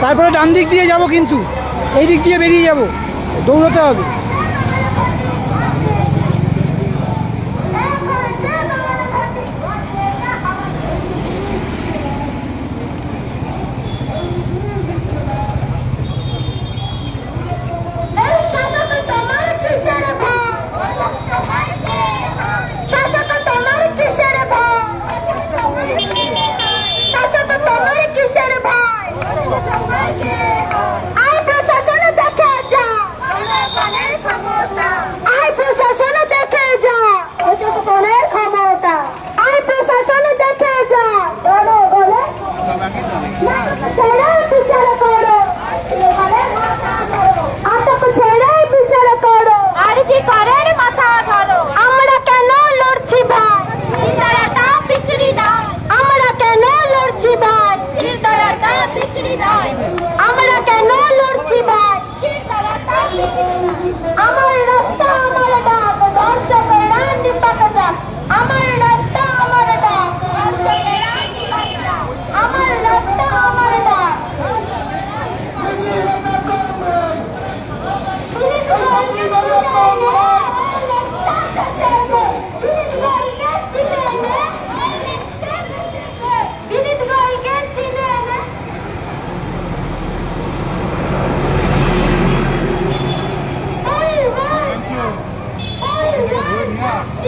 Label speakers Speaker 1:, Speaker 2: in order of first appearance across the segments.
Speaker 1: তারপরে ডান দিক দিয়ে যাব কিন্তু। এই দিক দিয়ে বেরিয়ে যাব। দৌড়াতে হবে।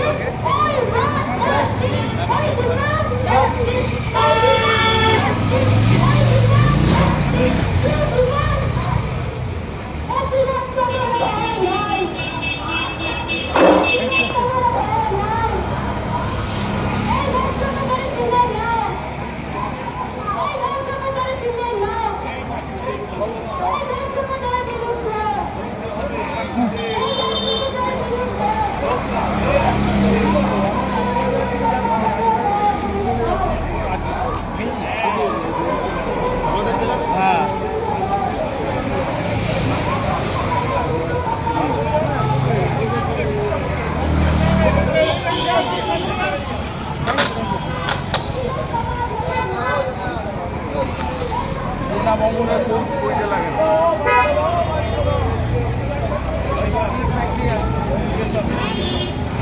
Speaker 2: লাগে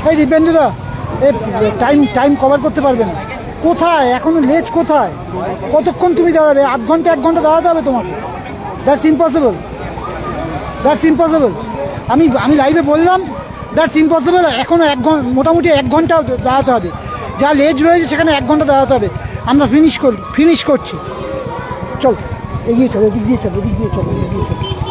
Speaker 1: এই দিব্যেন্দুদা এ টাইম টাইম কভার করতে পারবে না। কোথায়? এখনও লেজ কোথায়? কতক্ষণ তুমি দাঁড়াবে? আধ ঘণ্টা, এক ঘণ্টা দাঁড়াতে হবে তোমাকে। দ্যাটস ইম্পসিবল দ্যাটস ইম্পসিবল আমি আমি লাইভে বললাম দ্যাটস ইম্পসিবল এখনও এক ঘণ্টা মোটামুটি এক ঘণ্টা দাঁড়াতে হবে। যা লেজ রয়েছে, সেখানে এক ঘণ্টা দাঁড়াতে হবে। আমরা ফিনিশ কর ফিনিশ করছি। চল। এগিয়ে চলো এদিক দিয়ে চলো এদিক দিয়ে চলো এদিক দিয়ে চলো।